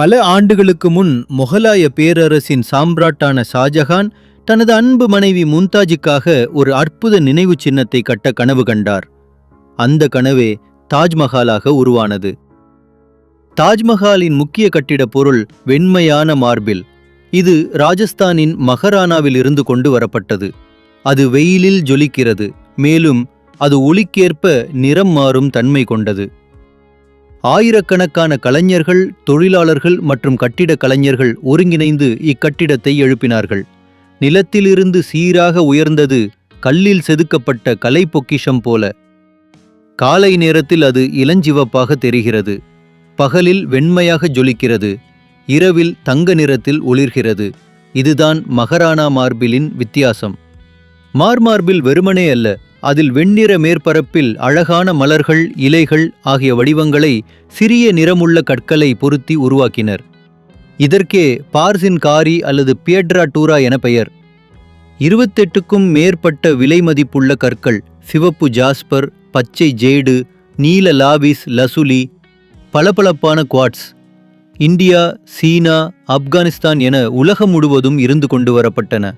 பல ஆண்டுகளுக்கு முன் முகலாய பேரரசின் சாம்ராட்டான ஷாஜஹான் தனது அன்பு மனைவி மும்தாஜுக்காக ஒரு அற்புத நினைவு சின்னத்தை கட்ட கனவு கண்டார். அந்த கனவே தாஜ்மஹாலாக உருவானது. தாஜ்மஹாலின் முக்கிய கட்டிட பொருள் வெண்மையான மார்பில். இது ராஜஸ்தானின் மகாராணாவில் இருந்து கொண்டு வரப்பட்டது. அது வெயிலில் ஜொலிக்கிறது மேலும் அது ஒளிக்கேற்ப நிறம் மாறும் தன்மை கொண்டது. ஆயிரக்கணக்கான கலைஞர்கள் தொழிலாளர்கள் மற்றும் கட்டிடக் கலைஞர்கள் ஒருங்கிணைந்து இக்கட்டிடத்தை எழுப்பினார்கள். நிலத்திலிருந்து சீராக உயர்ந்தது கல்லில் செதுக்கப்பட்ட கலை பொக்கிஷம் போல. காலை நேரத்தில் அது இளஞ்சிவப்பாக தெரிகிறது. பகலில் வெண்மையாக ஜொலிக்கிறது. இரவில் தங்க நிறத்தில் ஒளிர்கிறது. இதுதான் மகாராணா மார்பிலின் வித்தியாசம். மார்மார்பில் வெறுமனே அல்ல அதில் வெண்ணிற மேற்பரப்பில் அழகான மலர்கள் இலைகள் ஆகிய வடிவங்களை சிறிய நிறமுள்ள கற்களை பொருத்தி உருவாக்கினர். இதற்கே பார்சின் காரி அல்லது பியட்ரா டூரா என பெயர். இருபத்தெட்டுக்கும் மேற்பட்ட விலை மதிப்புள்ள கற்கள் சிவப்பு ஜாஸ்பர் பச்சை ஜேடு நீல லாபிஸ் லசுலி பளபளப்பான குவாட்ஸ் இந்தியா சீனா ஆப்கானிஸ்தான் என உலகம் முழுவதும் இருந்து கொண்டு வரப்பட்டன.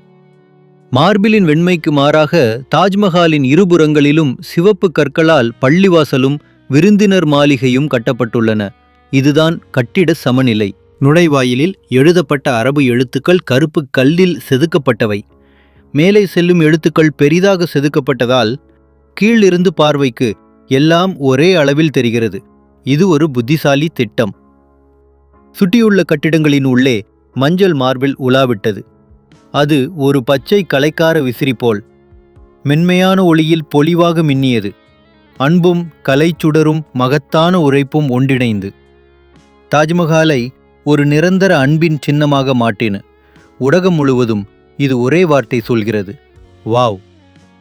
மார்பிலின் வெண்மைக்கு மாறாக தாஜ்மஹாலின் இருபுறங்களிலும் சிவப்பு கற்களால் பள்ளிவாசலும் விருந்தினர் மாளிகையும் கட்டப்பட்டுள்ளன. இதுதான் கட்டிட சமநிலை. நுழைவாயிலில் எழுதப்பட்ட அரபு எழுத்துக்கள் கருப்பு கல்லில் செதுக்கப்பட்டவை. மேலே செல்லும் எழுத்துக்கள் பெரிதாக செதுக்கப்பட்டதால் கீழிருந்து பார்வைக்கு எல்லாம் ஒரே அளவில் தெரிகிறது. இது ஒரு புத்திசாலி திட்டம். சுட்டியுள்ள கட்டிடங்களின் உள்ளே மஞ்சள் மார்பில் உலாவிட்டது அது ஒரு பச்சை கலைக்கார விசிறி போல் மென்மையான ஒளியில் பொலிவாக மின்னியது. அன்பும் கலைச்சுடரும் மகத்தான உரைப்பும் ஒன்றிணைந்து. தாஜ்மஹாலை ஒரு நிரந்தர அன்பின் சின்னமாக மாட்டின உலகம் முழுவதும் இது ஒரே வார்த்தை சொல்கிறது. வாவ்!